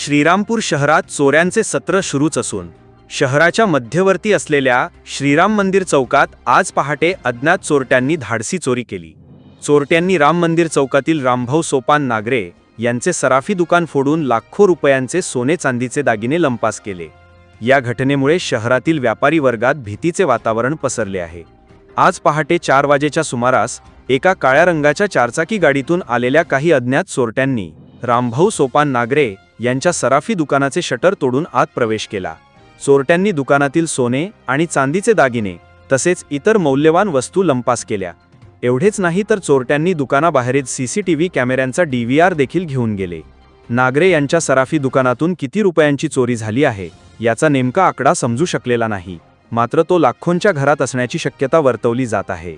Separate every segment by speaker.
Speaker 1: श्रीरामपूर शहरात चोऱ्यांचे सत्र सुरूच असून शहराच्या मध्यवर्ती असलेल्या श्रीराम मंदिर चौकात आज पहाटे अज्ञात चोरट्यांनी धाडसी चोरी केली. चोरट्यांनी राम मंदिर चौकातील रामभाऊ सोपान नागरे यांचे सराफी दुकान फोडून लाखो रुपयांचे सोने चांदीचे दागिने लंपास केले. या घटनेमुळे शहरातील व्यापारी वर्गात भीतीचे वातावरण पसरले आहे. आज पहाटे चार वाजेच्या सुमारास एका काळ्या रंगाच्या चारचाकी गाडीतून आलेल्या काही अज्ञात चोरट्यांनी रामभाऊ सोपान नागरे यांच्या सराफी दुकानाचे शटर तोडून आत प्रवेश केला. चोरट्यांनी दुकानातील सोने आणि चांदीचे दागिने तसेच इतर मौल्यवान वस्तू लंपास केल्या. एवढेच नाही तर चोरट्यांनी दुकानाबाहेरील सीसीटीव्ही कॅमेऱ्यांचा डीव्हीआर देखील घेऊन गेले. नागरे यांच्या सराफी दुकानातून किती रुपयांची चोरी झाली आहे याचा नेमका आकडा समजू शकलेला नाही. मात्र तो लाखोंच्या घरात असण्याची शक्यता वर्तवली जात आहे.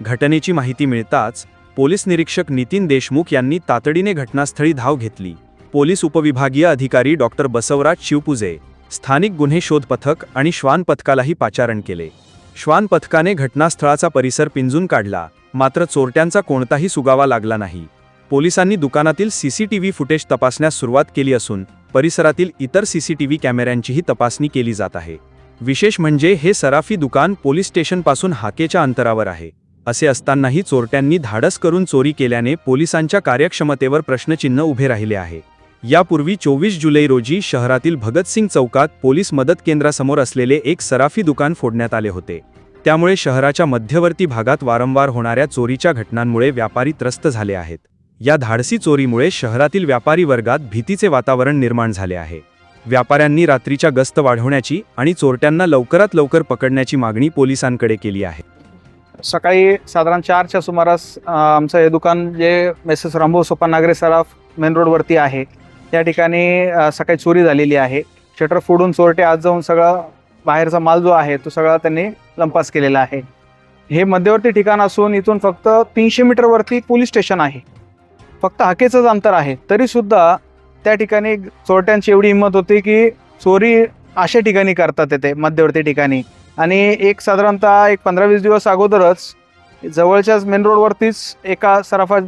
Speaker 1: घटनेची माहिती मिळताच पोलीस निरीक्षक नितीन देशमुख यांनी तातडीने घटनास्थळी धाव घेतली. पोलीस उपविभागीय अधिकारी डॉक्टर बसवराज शिवपुजे स्थानिक गुन्हे शोध पथक आणि श्वान पथकालाही पाचारण केले. श्वान पथकाने घटनास्थळाचा परिसर पिंजून काढला मात्र चोरट्यांचा कोणताही सुगावा लागला नाही. पोलिसांनी दुकानातील सीसीटीव्ही फुटेज तपासण्यास सुरुवात केली असून परिसरातील इतर सीसीटीव्ही कॅमेऱ्यांचीही तपासणी केली जात आहे. विशेष म्हणजे हे सराफी दुकान पोलीस स्टेशनपासून हाकेच्या अंतरावर आहे. असे असतानाही चोरट्यांनी धाडस करून चोरी केल्याने पोलिसांच्या कार्यक्षमतेवर प्रश्नचिन्ह उभे राहिले आहे. यापूर्वी चोवीस जुलै रोजी शहरातील भगतसिंग चौकात पोलीस मदत केंद्रासमोर असलेले एक सराफी दुकान फोडण्यात आले होते. त्यामुळे शहराच्या मध्यवर्ती भागात वारंवार होणाऱ्या चोरीच्या घटनांमुळे व्यापारी त्रस्त झाले आहेत. या धाडसी चोरीमुळे शहरातील व्यापारी वर्गात भीतीचे वातावरण निर्माण झाले आहे. व्यापाऱ्यांनी रात्रीच्या गस्त वाढवण्याची आणि चोरट्यांना लवकरात लवकर पकडण्याची मागणी पोलिसांकडे केली आहे.
Speaker 2: सकाळी साधारण चारच्या सुमारास आमचं हे दुकान जे मेसेस रामभाऊ सोपानागरे सराफ मेन रोडवरती आहे त्या ठिकाणी सकाळी चोरी झालेली आहे. शटर फोडून चोरटे आज जाऊन सगळा बाहेरचा माल जो आहे तो सगळा त्यांनी लंपास केलेला आहे. हे मध्यवर्ती ठिकाण असून इथून फक्त तीनशे मीटरवरती पोलीस स्टेशन आहे. फक्त हाकेचंच अंतर आहे. तरीसुद्धा त्या ठिकाणी चोरट्यांची एवढी हिंमत होती की चोरी अशा ठिकाणी करतात येते मध्यवर्ती ठिकाणी. आणि एक साधारणतः एक पंधरा वीस दिवस अगोदरच जवळच्याच मेन रोडवरतीच एका सराफा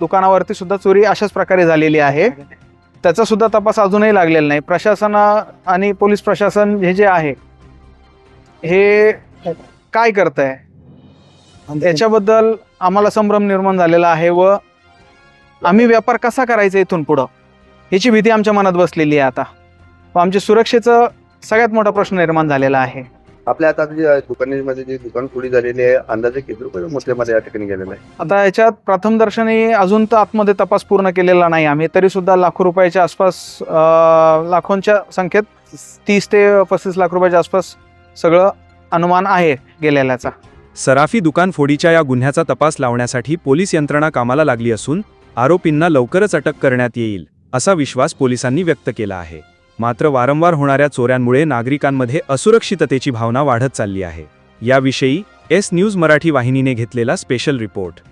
Speaker 2: दुकानावरती सुद्धा चोरी अशाच प्रकारे झालेली आहे. त्याचा सुद्धा तपास अजूनही लागलेला नाही. प्रशासन आणि पोलीस प्रशासन हे जे आहे हे काय करत आहे याच्याबद्दल आम्हाला संभ्रम निर्माण झालेला आहे व आम्ही व्यापार कसा करायचा इथून पुढं? याची भीती आमच्या मनात बसलेली आहे आता. व आमच्या सुरक्षेचं सगळ्यात मोठा प्रश्न निर्माण झालेला आहे.
Speaker 3: आपल्या आता जी दुकानामध्ये जी दुकान खोली झालेली आहे अंदाजे किती रुपये मोठ्यामध्ये या ठिकाणी गेलेलं आहे?
Speaker 2: आता याच्यात प्रथम दर्शनी अजून तर आतमध्ये तपास पूर्ण केलेला नाही आम्ही. तरी सुद्धा लाखो रुपयाच्या आसपास लाखोंच्या संख्येत तीस ते पस्तीस लाख रुपयाच्या आसपास सगळं अनुमान आहे गेलेल्याचा.
Speaker 1: सराफी दुकान फोडीच्या या गुन्ह्याचा तपास लावण्यासाठी पोलीस यंत्रणा कामाला लागली असून आरोपींना लवकरच अटक करण्यात येईल असा विश्वास पोलिसांनी व्यक्त केला आहे. मात्र वारंवार होणाऱ्या चोऱ्यांमुळे नागरिकांमध्ये असुरक्षिततेची भावना वाढत चालली आहे. याविषयी एस न्यूज मराठी वाहिनीने घेतलेला स्पेशल रिपोर्ट.